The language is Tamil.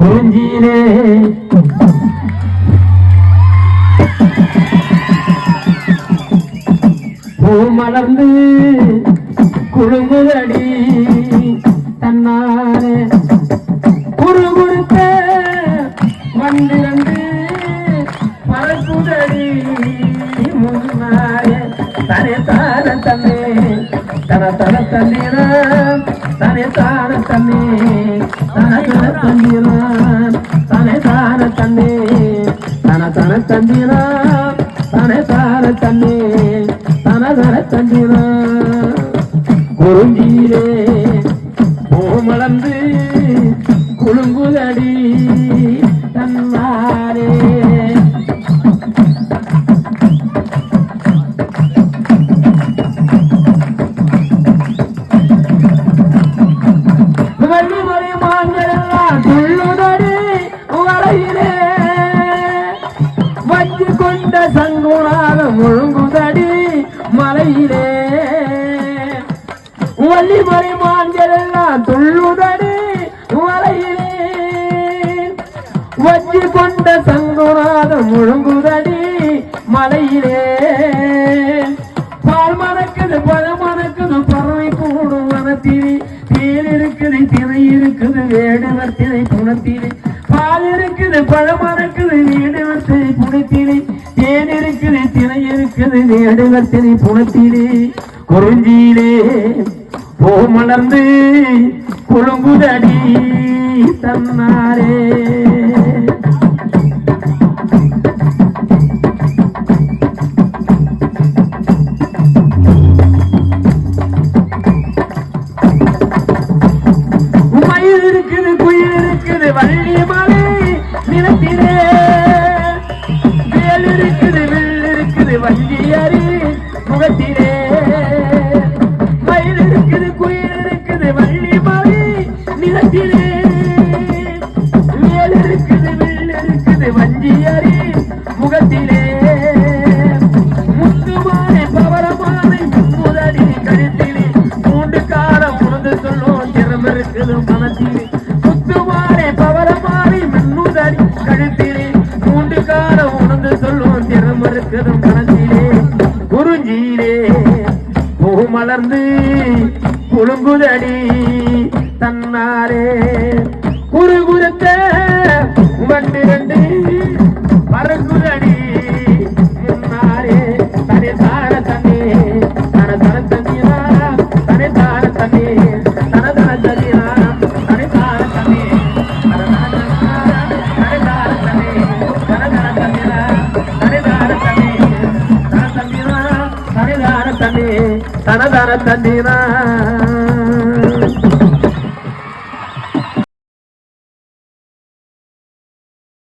குறிஞ்சியிலே பூ மலர்ந்து குழுங்குதடி தன்னாலே. குறுகுறுத்த வந்திருந்து பறக்குதடி முன்னாலே. தனே தான தன்னே தன தன தண்ணீரா தனே தான தண்ணே. தன தன தண்ணீரா தனே தான தண்ணே. தன தன தண்ணீரா குறிஞ்சியிலே பூமளந்து குழுங்குதடி மலையிலே. பால் மணக்குது பழம் மணக்குது பறவை கூடும் வனத்திலே தேன் இருக்குது திணை இருக்குது வேடுவர் திணை குணத்திலே பால் இருக்குது பழம் மணக்குது வேடுவர் திணை குணத்திலே தேன் இருக்குது திணை இருக்குது வேடுவர் திணை குணத்திலே குறிஞ்சியிலே பூ மலர்ந்து குழுங்குதடி தன்னாரே. மயில் இருக்குது குயில் இருக்குது வள்ளி மலை நிலத்திலே. வேல் இருக்குது வில் இருக்குது வள்ளி அறி முகத்திலே. மயில் இருக்குது குயில் இருக்குது வள்ளி மலை நிலத்திலே. வேல் இருக்குது வில் இருக்குது வஞ்சி அறி முகத்திலே. முத்துமானை பவரமானை முதடி கழுத்திலே. மூன்று காலம் உணர்ந்து சொல்லும் திறம் மனத்திலே. மலர்ந்து தன்னாரே. தன தண்ணியா